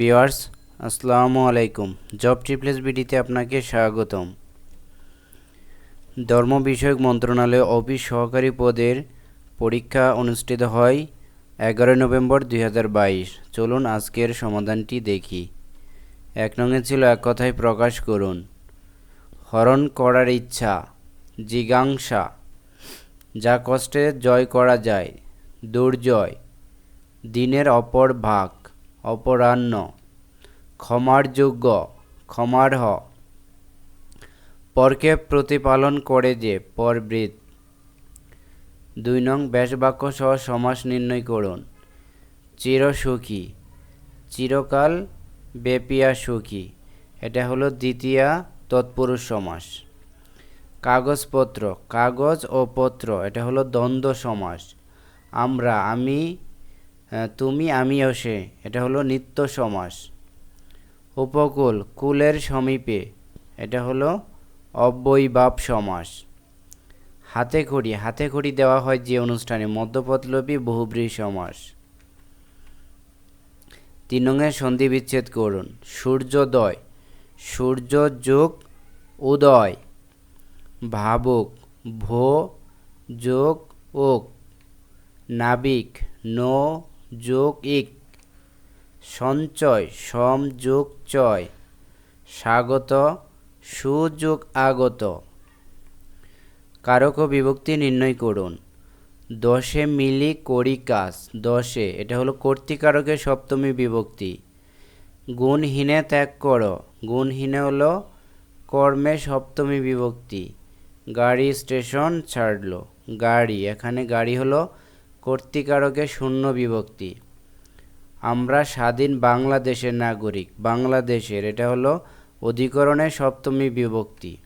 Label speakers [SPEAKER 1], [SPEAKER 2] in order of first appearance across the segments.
[SPEAKER 1] Viewers আসসালামু আলাইকুম। Job ট্রিপ্লেস বিডিতে আপনাকে স্বাগতম। ধর্ম বিষয়ক মন্ত্রণালয় অফিস সহকারী পদের পরীক্ষা অনুষ্ঠিত হয় এগারোই নভেম্বর দুই হাজার বাইশ। চলুন আজকের সমাধানটি দেখি। এক নঙে ছিল এক কথায় প্রকাশ করুন। হরণ করার ইচ্ছা জিগাংসা যা কষ্টে জয় করা যায়, দুর্জয়, দিনের অপর ভাগ। অপরাহ্ন। ক্ষমার যোগ্য ক্ষমার্হ। পরকে প্রতিপালন করে যে, পরবৃত। দুই নং ব্যাসবাক্য সহ সমাস নির্ণয় করুন। চিরসুখী, চিরকাল বেপিয়া সুখী। এটা হলো দ্বিতীয়া তৎপুরুষ সমাস। কাগজপত্র, কাগজ ও পত্র, এটা হলো দ্বন্দ্ব সমাস। আমরা, আমি তুমি আমিও সে। এটা হলো নিত্য সমাস। উপকূল, কুলের সমীপে। এটা হলো অব্যয়ভাব সমাস। হাতে খড়ি। হাতে খড়ি দেওয়া হয় যে অনুষ্ঠানে। মধ্যপথলোপী বহুব্রী সমাস। তিন নঙের সন্ধি বিচ্ছেদ করুন। সূর্যোদয়। সূর্য যোগ উদয়। ভাবুক। ভো যোগ ওক নাবিক। নো যোগ ইক সঞ্চয় সম যোগ চয় স্বাগত সুযোগ আগত। কারক বিভক্তি নির্ণয় করুন। দশে মিলি করি কাজ, দশে, এটা হলো কর্তিকারকের সপ্তমী বিভক্তি। গুণহীনে ত্যাগ করো, গুণহীনে হলো কর্মে সপ্তমী বিভক্তি। গাড়ি স্টেশন ছাড়লো, গাড়ি, এখানে গাড়ি হলো কর্তিকারকের শূন্য বিভক্তি। আমরা স্বাধীন বাংলাদেশের নাগরিক, বাংলাদেশের, এটা হলো অধিকরণের সপ্তমী বিভক্তি।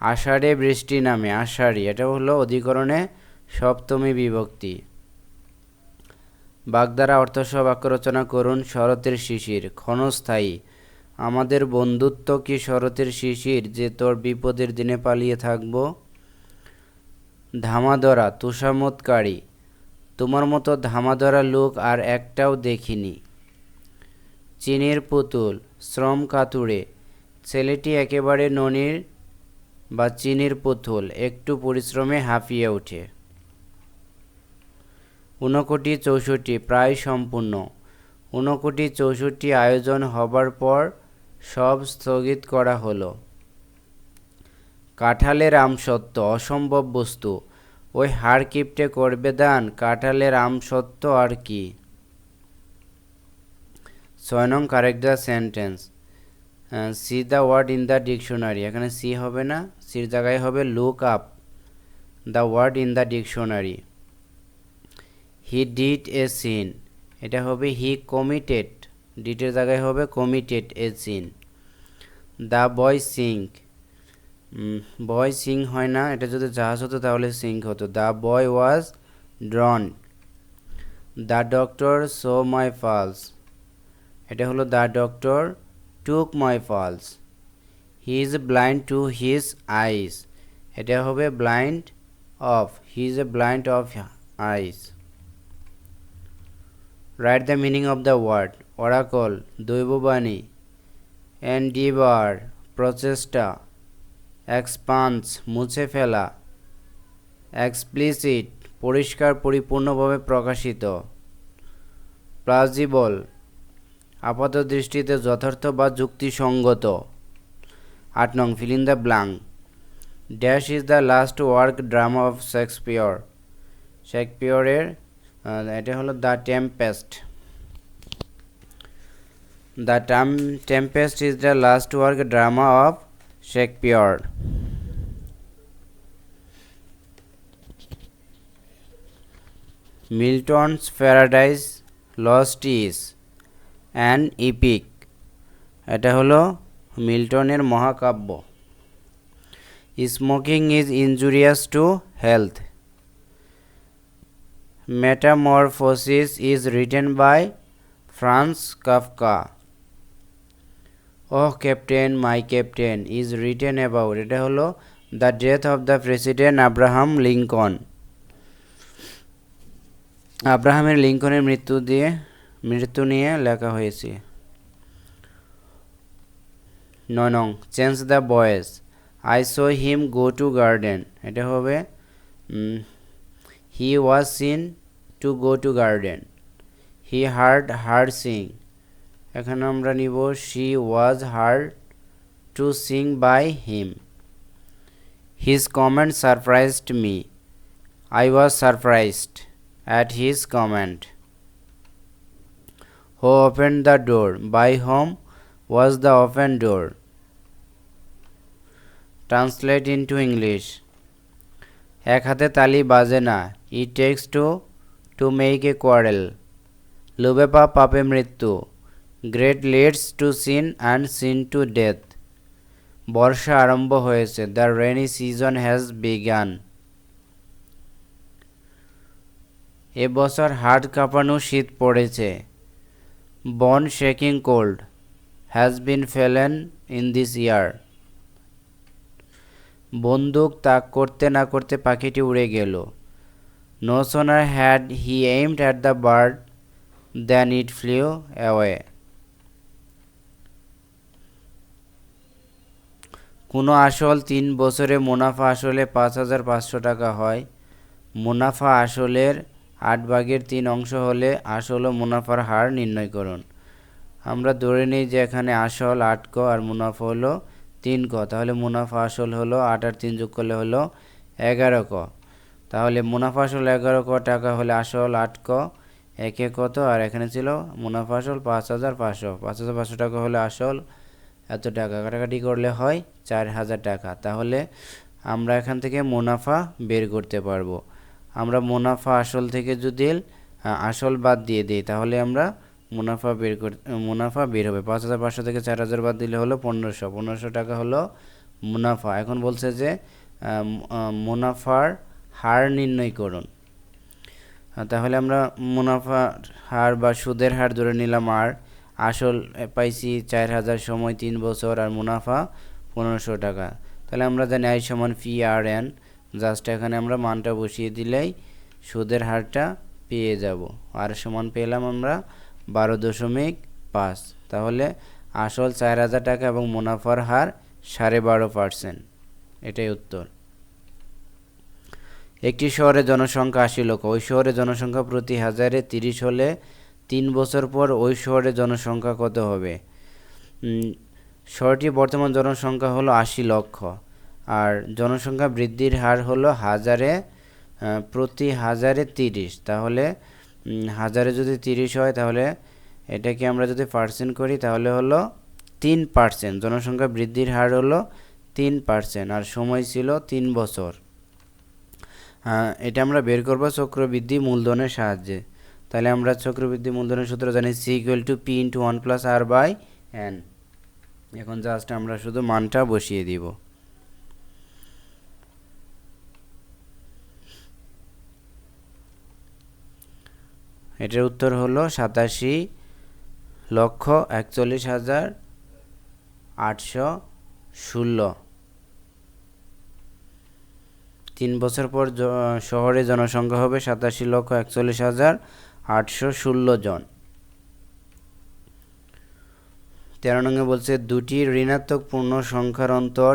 [SPEAKER 1] আষাঢ়ে বৃষ্টি নামে, আষাঢ়ি এটা হলো অধিকরণে সপ্তমী বিভক্তি। বাগদারা অর্থসহ বাক্য রচনা করুন, শরতের শিশির, ক্ষণস্থায়ী। আমাদের বন্ধুত্ব কি শরতের শিশির, যে তোর বিপদের দিনে পালিয়ে থাকব? ধামাদরা তুষামতকারী তোমার মতো ধামাধরা লোক আর একটাও দেখিনি। চিনির পুতুল, শ্রম কাতুড়ে, ছেলেটি একেবারে ননির বা চিনির পুতুল, একটু পরিশ্রমে হাঁপিয়ে ওঠে। ঊনকোটি চৌষট্টি প্রায় সম্পূর্ণ। ঊনকোটি চৌষট্টি আয়োজন হবার পর সব স্থগিত করা হলো। কাঁঠালের আমসত্ত্ব, অসম্ভব বস্তু। ওই হাড় কিপটে করবে দান, কাঁঠালের আম সত্য আর কি? ছয় নং correct the sentence see the word in the dictionary এখানে সি হবে না সির জায়গায় হবে look up the word in the dictionary he did a sin এটা হবে হি কমিটেড ডিটের জায়গায় হবে committed a sin the boy sink boy sing হয় না। এটা যদি জাহাজ হতো তাহলে সিং হতো। The boy was drown. The doctor saw my pulse. এটা হলো the doctor took my pulse. He is blind to his eyes. এটা হবে blind of. He is a blind of eyes. Right the meaning of the word. Oracle দৈববাণী। Endeavour প্রচেষ্টা। Expanse, মুছে ফেলা। Explicit, পরিষ্কার, পরিপূর্ণভাবে প্রকাশিত। প্লাজিবল, আপাত দৃষ্টিতে যথার্থ বা যুক্তিসঙ্গত। আট নং, fill in the blank dash is the last work drama of Shakespeare. শেক্সপিয়রের এটা হলো the tempest. The tam, tempest is the last work drama of Shakespeare. Milton's Paradise Lost is an epic. এটা হলো মিল্টনের মহাকাব্য। Smoking is injurious to health. Metamorphosis is written by Franz Kafka. Oh captain my captain is written about এটা হলো the death of the president Abraham Lincoln আব্রাহামের লিঙ্কনের মৃত্যু দিয়ে, মৃত্যু নিয়ে লেখা হয়েছে। নয় নং change the voice I saw him go to garden এটা হবে he was seen to go to garden he heard heard sing এখানে আমরা নিব she was heard to sing by him his comment surprised me I was surprised at his comment who open the door by whom was the open door translate into English এক হাতে তালি বাজে না। It takes two to make a quarrel পাপ পাপে মৃত্যু। Greed leads to sin and sin to death. বর্ষা আরম্ভ হয়েছে। The rainy season has begun. এবছর হাট কাঁপানো শীত পড়েছে। Bone shaking cold has been fallen in this year. বন্দুক তাক করতে না করতে পাখিটি উড়ে গেল। No sooner had he aimed at the bird then it flew away. কোনো আসল তিন বছরে মুনাফা আসলে পাঁচ হাজার পাঁচশো টাকা হয়। মুনাফা আসলের আট ভাগের তিন অংশ হলে আসল ও মুনাফার হার নির্ণয় করুন। আমরা ধরে নিই যে এখানে আসল আট ক আর মুনাফা হলো তিন ক। তাহলে মুনাফা আসল হলো আট আর তিন যোগ করলে হলো এগারো ক। তাহলে মুনাফা আসল এগারো ক টাকা হলে আসল আট ক, একে কত? আর এখানে ছিল মুনাফা আসল পাঁচ হাজার পাঁচশো। পাঁচ হাজার পাঁচশো টাকা হলে আসল এত টাকা কাটাকাটি করলে হয় চার হাজার টাকা। তাহলে আমরা এখান থেকে মুনাফা বের করতে পারব। আমরা মুনাফা আসল থেকে যদি আসল বাদ দিয়ে দিই, তাহলে আমরা মুনাফা বের কর, মুনাফা বের হবে। পাঁচ হাজার পাঁচশো থেকে চার হাজার বাদ দিলে হলো পনেরোশো। পনেরোশো টাকা হলো মুনাফা। এখন বলছে যে মুনাফার হার নির্ণয় করুন। তাহলে আমরা মুনাফার হার বা সুদের হার ধরে নিলাম আর আসল পাইছি চার হাজার সময় তিন বছর আর মুনাফা পনেরোশো টাকা। তাহলে আমরা জানি আই সমান ফি আর এন জাস্ট এখানে আমরা মানটা বসিয়ে দিলেই সুদের হারটা পেয়ে যাব। আর সমান পেলাম আমরা বারো দশমিক পাঁচ। তাহলে আসল চার হাজার টাকা এবং মুনাফার হার সাড়ে বারো পার্সেন্ট। এটাই উত্তর। একটি শহরে জনসংখ্যা আশি লক্ষ। ওই শহরে জনসংখ্যা প্রতি হাজারে তিরিশ হলে তিন বছর পর ওই শহরে জনসংখ্যা কত হবে? শহরটির বর্তমান জনসংখ্যা হলো আশি লক্ষ। আর জনসংখ্যা বৃদ্ধির হার হলো হাজারে প্রতি হাজারে তিরিশ। তাহলে হাজারে যদি তিরিশ হয়, তাহলে এটাকে আমরা যদি পার্সেন্ট করি, তাহলে হলো তিন পার্সেন্ট জনসংখ্যা বৃদ্ধির হার হলো তিন পার্সেন্ট আর সময় ছিল তিন বছর। এটা আমরা বের করব চক্রবৃদ্ধি মূলধনের সাহায্যে। তাহলে আমরা চক্রবৃদ্ধি মূলধনের সূত্র জানি C equal to P into one plus R by N এখন জাস্ট আমরা শুধু মানটা বসিয়ে দিব। এটার উত্তর হলো সাতাশি লক্ষ একচল্লিশ হাজার আটশো ষোলো। তিন বছর পর শহরে জনসংখ্যা হবে সাতাশি লক্ষ একচল্লিশ হাজার আটশো ষোলো জন। তেরো নঙ্গে বলছে, দুটি ঋণাত্মক পূর্ণ সংখ্যার অন্তর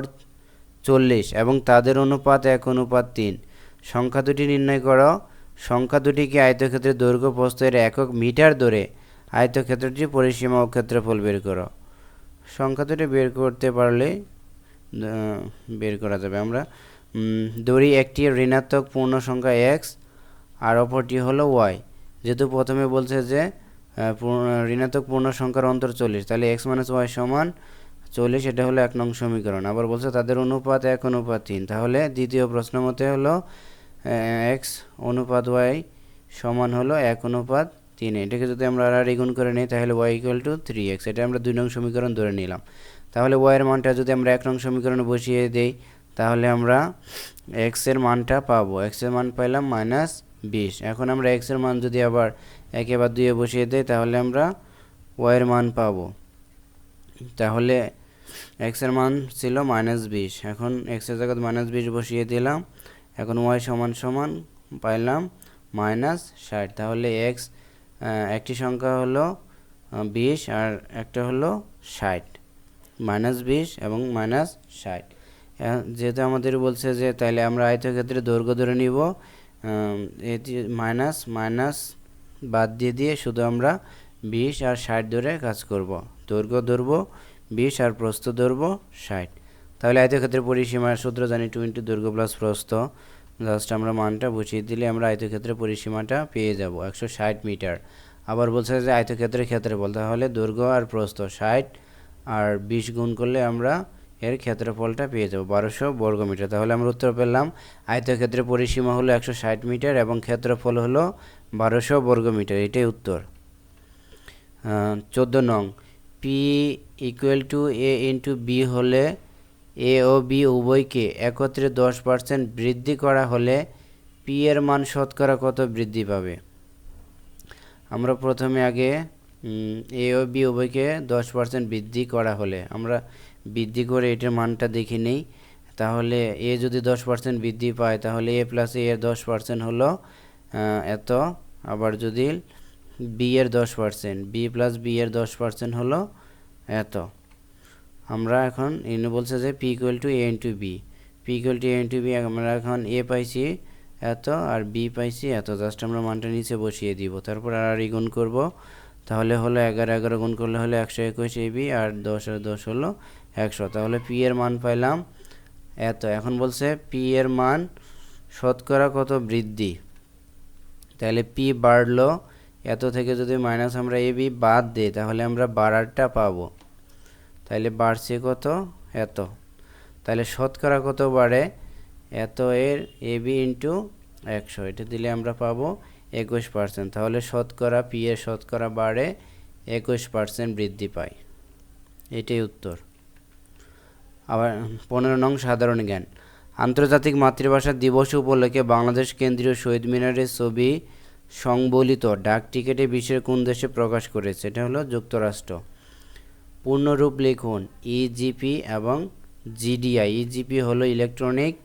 [SPEAKER 1] চল্লিশ এবং তাদের অনুপাত এক, অনুপাত তিন। সংখ্যা দুটি নির্ণয় করো। সংখ্যা দুটিকে আয়তক্ষেত্রের দৈর্ঘ্য প্রস্থের একক মিটার ধরে আয়তক্ষেত্রটি পরিসীমা ও ক্ষেত্রফল বের করো। সংখ্যা দুটি বের করতে পারলে বের করা যাবে। আমরা ধরি একটি ঋণাত্মক পূর্ণ সংখ্যা এক্স আর অপরটি হলো ওয়াই যেহেতু প্রথমে বলছে যে ঋণাত্মক পূর্ণ সংখ্যার অন্তর চল্লিশ, তাহলে এক্স মাইনাস ওয়াই সমান চল্লিশ, এটা হলো এক নং সমীকরণ। আবার বলছে তাদের অনুপাত এক, অনুপাত তিন। তাহলে দ্বিতীয় প্রশ্ন মতে হলো এক্স অনুপাত ওয়াই সমান হলো এক, অনুপাত তিন। এটাকে যদি আমরা আর গুণ করে নিই, তাহলে Y equal to three X এটা আমরা দুই নং সমীকরণ ধরে নিলাম। তাহলে ওয়াইয়ের মানটা যদি আমরা এক নং সমীকরণে বসিয়ে দিই, তাহলে আমরা এক্সের মানটা পাবো। এক্সের মান পাইলাম মাইনাস বিশ। এখন আমরা এক্সের মান যদি আবার একে বা দুইয়ে বসিয়ে দিই, তাহলে আমরা ওয়াইয়ের মান পাবো। তাহলে এক্সের মান ছিল মাইনাস বিশ। এখন এক্সের জায়গায় মাইনাস বিশ বসিয়ে দিলাম। এখন ওয়াই সমান সমান পাইলাম মাইনাস ষাট। তাহলে এক্স একটি সংখ্যা হলো বিশ আর একটা হলো ষাট। মাইনাস বিশ এবং মাইনাস ষাট। যেহেতু আমাদের বলছে যে তাহলে আমরা আয়তক্ষেত্রে দৈর্ঘ্য ধরে নিব। মাইনাস মাইনাস বাদ দিয়ে দিয়ে শুধু আমরা বিশ আর ষাট ধরে কাজ করব। দৈর্ঘ্য ধরবো, বিশ আর প্রস্থ ধরবো, ষাট। তাহলে আয়তক্ষেত্রের পরিসীমার সূত্র জানি টু ইন্টু দৈর্ঘ্য প্লাস প্রস্থ। জাস্ট আমরা মানটা বসিয়ে দিলে আমরা আয়তক্ষেত্রের পরিসীমাটা পেয়ে যাব, একশো ষাট মিটার। আবার বলছে যে আয়তক্ষেত্রের ক্ষেত্রফল, তাহলে দৈর্ঘ্য আর প্রস্থ, ষাট আর বিশ গুণ করলে আমরা এর ক্ষেত্রফলটা পেয়ে যাব বারোশো বর্গ মিটার। তাহলে আমরা উত্তর পেলাম, আয়তক্ষেত্রের পরিসীমা হলো একশো ষাট মিটার এবং ক্ষেত্রফল হলো বারোশো বর্গ মিটার, এটাই উত্তর। চোদ্দ নং P equal to A into B হলে এ ও বি উভয়কে একত্রে দশ পার্সেন্ট বৃদ্ধি করা হলে পি এর মান শতকরা কত বৃদ্ধি পাবে? আমরা প্রথমে আগে এ ও বি উভয়কে দশ পার্সেন্ট বৃদ্ধি করা হলে, আমরা বৃদ্ধি করে এটার মানটা দেখে নেই, তাহলে এ যদি দশ পার্সেন্ট বৃদ্ধি পায়, তাহলে এ প্লাস এ এর দশ পার্সেন্ট হলো এত। আবার যদি বি এর দশ পার্সেন্ট বি প্লাস বি এর দশ পার্সেন্ট হলো, এত। আমরা এখন এনে বলছে যে P equal to A into B P equal to A into B আমরা এখন এ পাইছি এত, আর বি পাইছি এত। জাস্ট আমরা মানটা নিচে বসিয়ে দিব। তারপর আর গুণ করব। তাহলে হলো এগারো এগারো গুণ করলে হলো একশো একুশ এ বি আর দশ আর দশ হলো একশো। তাহলে পি এর মান পাইলাম এত। এখন বলছে পি এর মান শতকরা কত? বৃদ্ধি। তাহলে পি বাড়লো এত থেকে যদি মাইনাস আমরা এ বি বাদ দিই, তাহলে আমরা বাড়ারটা পাবো। তাহলে বাড়ছে কত? এত। তাহলে শতকরা কত বাড়ে? এত এর এ বি ইন্টু একশো। এটা দিলে আমরা পাবো একুশ পার্সেন্ট তাহলে শতকরা পি এর শতকরা বাড়ে একুশ পার্সেন্ট বৃদ্ধি পায়। এটাই উত্তর। আবার পনেরো নং সাধারণ জ্ঞান। আন্তর্জাতিক মাতৃভাষা দিবস উপলক্ষে বাংলাদেশ কেন্দ্রীয় শহীদ মিনারের ছবি সংবলিত ডাক টিকেটে বিশ্বের কোন দেশে প্রকাশ করেছে? এটা হলো যুক্তরাষ্ট্র। পূর্ণরূপ লিখুন ইজিপি এবং জিডিআই ইজিপি হলো ইলেকট্রনিক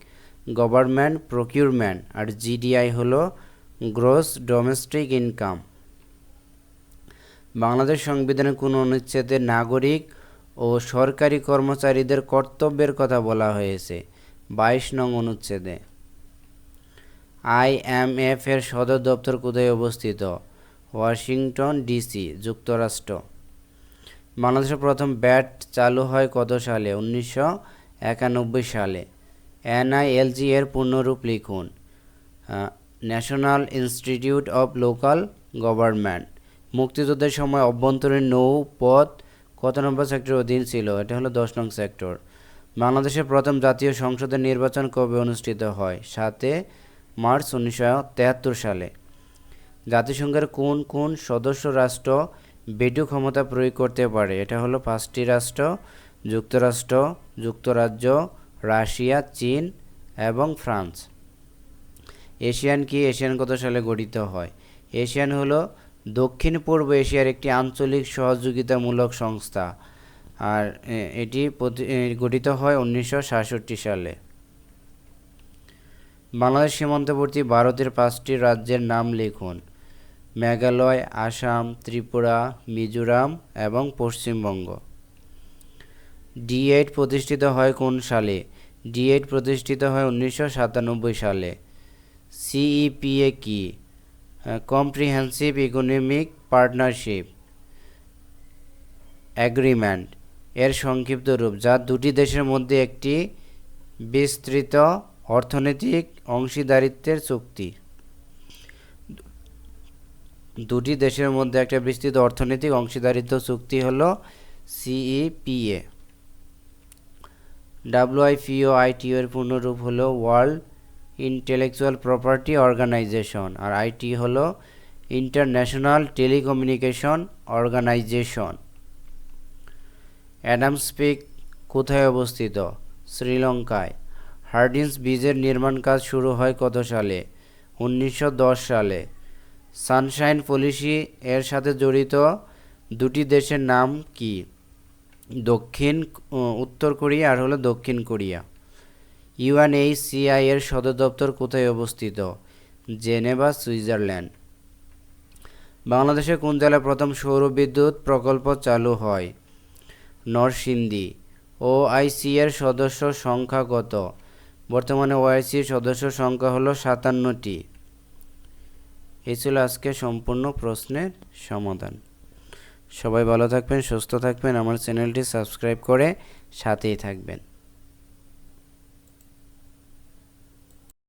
[SPEAKER 1] গভর্নমেন্ট প্রকিউরমেন্ট আর জিডিআই হলো গ্রোস ডোমেস্টিক ইনকাম। বাংলাদেশ সংবিধানের কোন অনুচ্ছেদে নাগরিক ও সরকারি কর্মচারীদের কর্তব্যের কথা বলা হয়েছে বাইশ নং অনুচ্ছেদে। আইএমএফ এর সদর দপ্তর কোথায় অবস্থিত? ওয়াশিংটন ডিসি, যুক্তরাষ্ট্র। বাংলাদেশের প্রথম ব্যাট চালু হয় কত সালে? উনিশশো একানব্বই সালে। এনআইএলজি এর পূর্ণরূপ লিখুন। National Institute of Local Government মুক্তিযুদ্ধের সময় অভ্যন্তরীণ নৌপথ কত নম্বর সেক্টর অধীন ছিল? এটা হলো দশ নং সেক্টর বাংলাদেশের প্রথম জাতীয় সংসদের নির্বাচন কবে অনুষ্ঠিত হয়? সাতে মার্চ উনিশশো সালে। জাতিসংঘের কোন কোন সদস্য রাষ্ট্র বেটু ক্ষমতা প্রয়োগ করতে পারে? এটা হলো পাঁচটি রাষ্ট্র, যুক্তরাষ্ট্র, যুক্তরাজ্য, রাশিয়া, চীন এবং ফ্রান্স। এশিয়ান কি? এশিয়ান কত সালে গঠিত হয়। এশিয়ান হলো দক্ষিণ পূর্ব এশিয়ার একটি আঞ্চলিক সহযোগিতামূলক সংস্থা। আর এটি গঠিত হয় উনিশশো সাতষট্টি সালে। বাংলাদেশ সীমান্তবর্তী ভারতের পাঁচটি রাজ্যের নাম লিখুন। মেঘালয়, আসাম, ত্রিপুরা, মিজোরাম এবং পশ্চিমবঙ্গ। ডি প্রতিষ্ঠিত হয় কোন সালে? ডি প্রতিষ্ঠিত হয় উনিশশো সাতানব্বই সালে। সিইপিএ কি? কম্প্রিহেন্সিভ ইকোনমিক পার্টনারশিপ অ্যাগ্রিমেন্ট এর সংক্ষিপ্ত রূপ, যা দুটি দেশের মধ্যে একটি বিস্তৃত অর্থনৈতিক অংশীদারিত্বের চুক্তি। দুটি দেশের মধ্যে একটা বিস্তৃত অর্থনৈতিক অংশীদারিত্ব চুক্তি হলো সিইপিএ। ডাব্লিউআইপিও আইটিও এর পূর্ণরূপ হলো ওয়ার্ল্ড ইন্টেলেকচুয়াল প্রপার্টি অর্গানাইজেশন, আর আইটি হলো International Telecommunication Organisation. Adam's Peak কোথায় অবস্থিত? শ্রীলঙ্কায়। হার্ডিন্স ব্রিজের নির্মাণ কাজ শুরু হয় কত সালে? উনিশশো দশ সালে। সানশাইন পলিসি এর সাথে জড়িত দুটি দেশের নাম কি? দক্ষিণ, উত্তর কোরিয়া আর হলো দক্ষিণ কোরিয়া। ইউএনএইচসিআই এর সদর দপ্তর কোথায় অবস্থিত? Geneva, Switzerland. বাংলাদেশের কোন জেলায় প্রথম সৌর বিদ্যুৎ প্রকল্প চালু হয়? নরসিংদী। ওআইসি এর সদস্য সংখ্যা কত? বর্তমানে ওআইসির সদস্য সংখ্যা হলো সাতান্নটি। এই ছিল আজকে সম্পূর্ণ প্রশ্নের সমাধান। সবাই ভালো থাকবেন, সুস্থ থাকবেন, আমার চ্যানেলটি সাবস্ক্রাইব করে সাথেই থাকবেন।